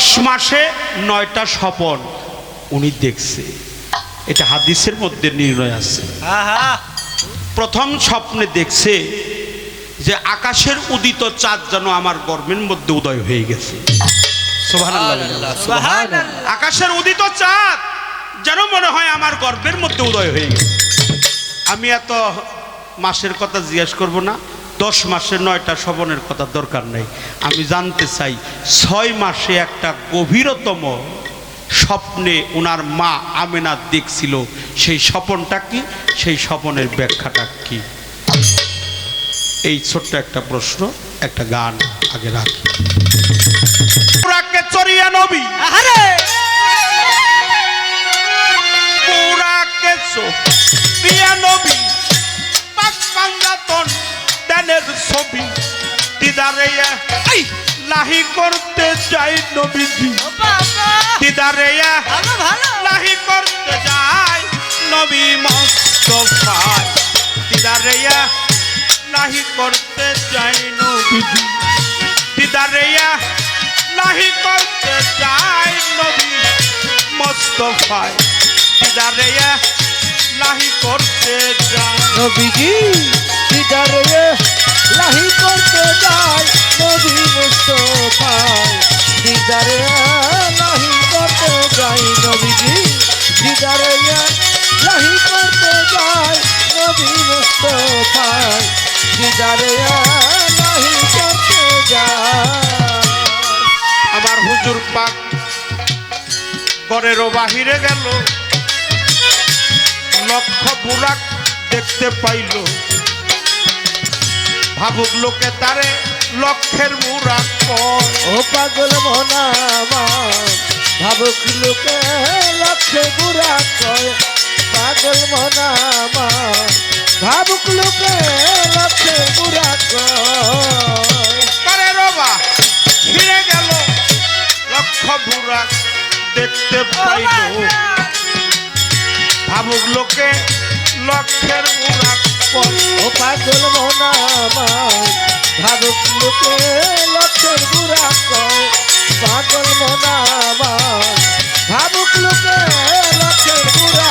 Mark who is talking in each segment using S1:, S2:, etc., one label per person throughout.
S1: দশ মাসে নয়টা স্বপন। উনি দেখছে। এটা হাদিসের মধ্যে নির্ণয় আছে।
S2: আহা।
S1: প্রথম স্বপ্নে দেখছে যে আকাশের উদিত চাঁদ যেন আমার গর্বের মধ্যে উদয় হয়ে গেছে। আকাশের উদিত চাঁদ যেন মনে হয় আমার গর্বের মধ্যে উদয় হয়ে গেছে। আমি এত মাসের কথা জিজ্ঞেস করব না। দশ মাসে নয়টা শবনের কথা দরকার নেই। আমি জানতে চাই ছয় মাসে একটা গভীরতম স্বপ্নে ওনার মা আমেনা দেখছিল সেই স্বপনটা কি? সেই স্বপনের ব্যাখ্যাটা কি? এই ছোট্ট একটা প্রশ্ন একটা গান আগে রাখি। চরিয়া নবী।
S2: আহারে!
S1: পুরাকে চরিয়া নবী। পাক পাঞ্জাতন দেনের ছবি দিদারে লাহি করতে যাই নবীজি। দিদারে লাহি করতে যাই নবী মস্তফায়। দিদারে লাহি করতে যাই নবীজি। দিদারে লাহি করতে যাই নবী মস্তফায়। দিদারে লাহি করতে যাই
S3: নবীজি। দিদারে লাহি করতে যায় নবী মুস্তফায় দিদারে লাহি করতে যায় নবীজি। দিদারে লাহি করতে যায় নবী মুস্তফায় দিদারে লাহি করতে যায়
S1: আমার হুজুর পাক ঘরেরও বাহিরে গেল। লক্ষ বুরাক দেখতে পাইল। ভাবুক লোকে তারে লক্ষের মুরাক কয়
S3: ও পাগল মনামা ভাবুক লোকে লক্ষে কয় পাগল মনামা ভাবুক লোকে লক্ষে কয়
S1: তারে রবা ফিরে গেল লক্ষ বুরাক দেখতে পাইল। ভাবুক লোকে লক্ষের মুরাক কয়
S3: ও পাগল মনামা ভাবুক লোকে লক্ষের বুড়া কয় পাগল মনামা ভাবুক লোকে লক্ষের বুড়া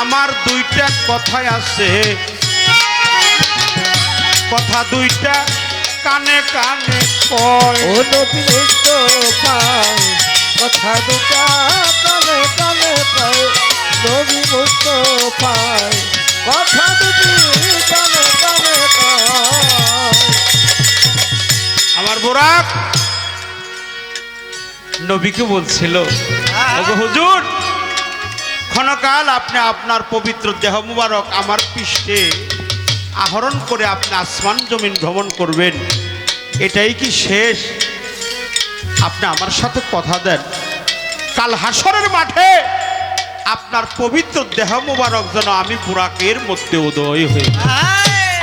S1: আমার দুইটা কথাই আছে। কথা দুইটা কানে কানে কয়।
S3: ও নবী মুস্তফায় কথা দুটা কানে কানে নবী মুস্তফায় কথা দুটি কানে কানে
S1: আমার বোরাক নবীকে বলছিল হুজুর ক্ষণকাল আপনি আপনার পবিত্র দেহ মুবারক আমার পৃষ্ঠে আহরণ করে আপনি আসমান জমিন ভ্রমণ করবেন। এটাই কি শেষ? আপনি আমার সাথে কথা দেন। কাল হাসরের মাঠে আপনার পবিত্র দেহ মুবারক যেন আমি বুরাকের মধ্যে উদয়
S2: আয়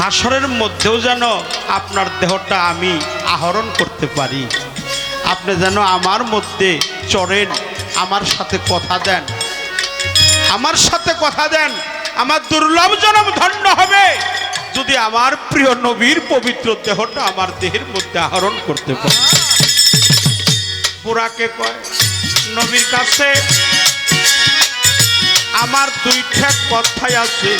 S1: হাসরের মধ্যেও যেন আপনার দেহটা আমি আহরণ করতে পারি। আপনি যেন আমার মধ্যে চড়েন আমার সাথে কথা দেন। আমার সাথে কথা দেন, আমার দুর্লভ জনম ধন্য হবে। যদি আমার প্রিয় নবীর পবিত্র দেহটা আমার দেহের মধ্যে আহরণ করতে পারে। পুরাকে কয়, নবীর কাছে আমার দুইটা কথাই আছে।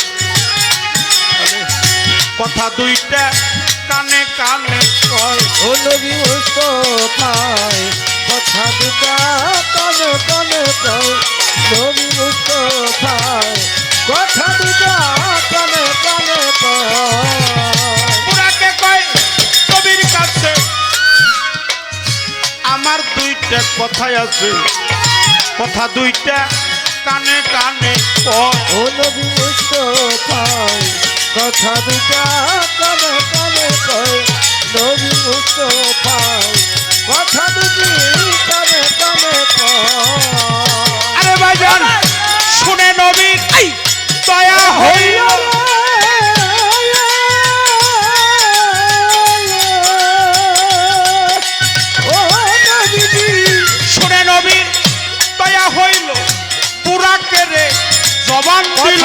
S1: কথা দুইটা কানে কানে কয়,
S3: ও নবী মুস্তফায় কথা দুটা কানে কানে কয় নবী মুস্তফায় কথা দুটা কানে কানে
S1: পুরাকে কয় কবির কাছে আমার দুইটা কথাই আছে। কথা দুইটা কানে কানে
S3: ও নবী মুস্তফায় কথা দুটা কানে কানে কয় নবী মুস্তফায় কথা দুটি কানে কানে
S1: আরে ভাইজান শুনে দয়া হইল শুনে নবীর দয়া হইল। পুরাকে রে জবান দিল।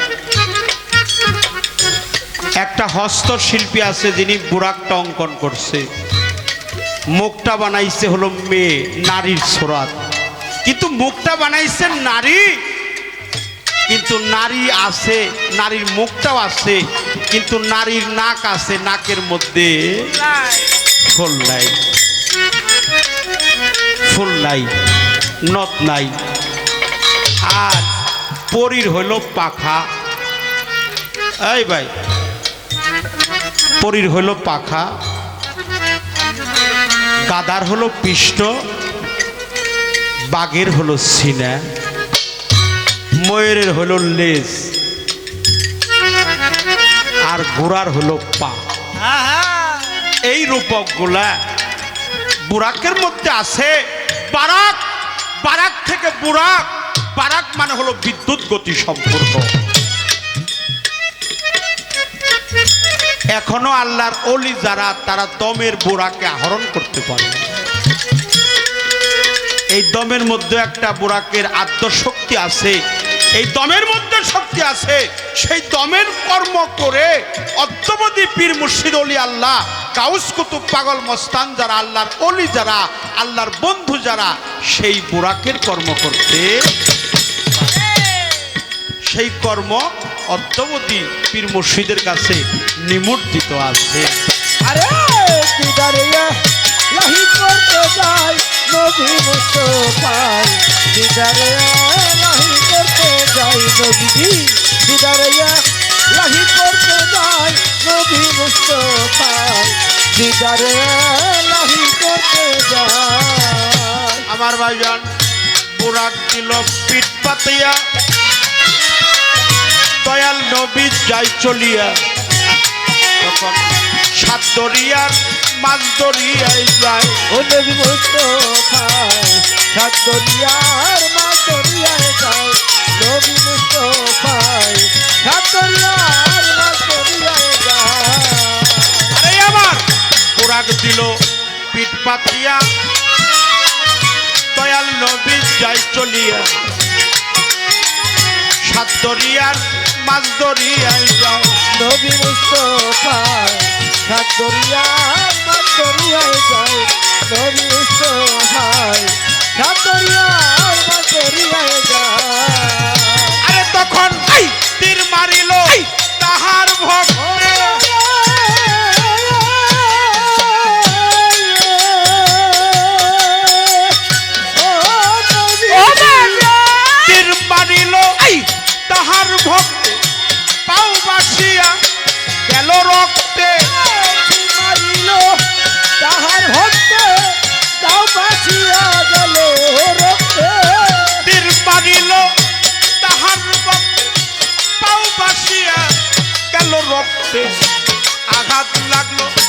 S1: একটা হস্তশিল্পী আছে যিনি বুরাকটা অঙ্কন করছে। মুখটা বানাইছে হলো মেয়ে, নারীর সোরাত। কিন্তু মুখটা বানাইছে নারী। কিন্তু নারী আছে, নারীর মুখটাও আছে, কিন্তু নারীর নাক আছে, নাকের মধ্যে ফুল নাই। ফুল নাই নথ নাই। আর পরীর হইল পাখা। এই ভাই পরীর হইল পাখা গাদার হলো পৃষ্ঠ বাঘের হলো সিনা ময়ূরের হলো লেজ আর ঘোড়ার হলো পা। এই রূপকগুলা বুরাকের মধ্যে আছে। বারাক বারাক থেকে বুরাক বারাক মানে হলো বিদ্যুৎ গতি সম্পূর্ণ এখনও আল্লাহর অলি যারা, তারা দমের বুড়াকে আহরণ করতে পারে। এই দমের মধ্যে একটা বুড়াকের আত্মশক্তি আছে। এই দমের মধ্যে শক্তি আছে। সেই দমের কর্ম করে অদ্যবধি পীর মুর্শিদ অলি আল্লাহ কাউস কুতুব পাগল মস্তান যারা, আল্লাহর অলি যারা, আল্লাহর বন্ধু যারা, সেই বুড়াকের কর্ম করতে সেই কর্ম অদ্যবধি পীর মুর্শিদের কাছে নিমজ্জিত আছে।
S3: আরে দিদারিয়া লাহি করতে যাই নবী মুস্তফায় দিদারিয়া লাহি করতে যাই নবীজি দিদারিয়া লাহি করতে যাই নবী মুস্তফায় দিদারিয়া লাহি করতে যাই।
S1: আমার ভাইজান বুড়াক দিল পিঠ পাতিয়া। দয়াল নবী যাই চলিয়া তখন সাত দরিয়ার মাছ দরিয়ায় যায়।
S3: ও নবী মুস্তফায় সাত দরিয়ার মা দরিয়ায় যায়। নবী মুস্তফায় সাত দরিয়ার মা দরিয়ায় যায়।
S1: আরে আমার বুড়াক দিল পিঠ পাতিয়া। দয়াল নবী যাই চলিয়া সাত দরিয়ার মাছ দরিয়ায় যায়
S3: নবী মুস্তফায় সাত দরিয়ার মা দরিয়ায় যায় নবী মুস্তফায় সাত দরিয়ার মা দরিয়ায় যায়
S1: আরে তখন তীর মারিল তাহার ভক্তে। ভক্তে। পাও বাসিয়া গেল রক্তে।
S3: তাহার ভক্তে তাও বাসিয়া গেল রক্তে।
S1: তীর মারিল তাহার ভক্তে পাও বাসিয়া গেল রক্তে। আঘাত লাগল।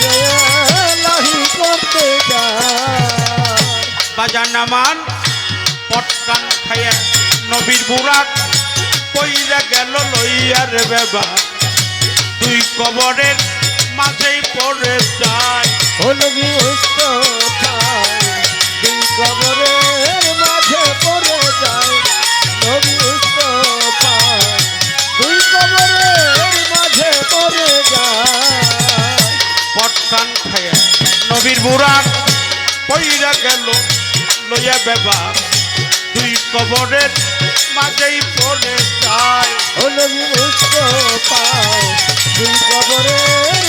S3: দিদারে লাহি করতে যাই
S1: বাজার নামান পটকান খাইয়া নবীর বুড়াক পইরা গেল লইয়ার বেবা। দুই কবরের মাঝেই পড়ে
S3: নবী মুস্তফা দুই কবরের মাঝে পড়ে যায়।
S1: নবীর বুড়াক পইরা গেল লইয়া বেবা তুই কবরের মাঝেই পড়ে যায়।
S3: ও নবী পাও তুই কবরের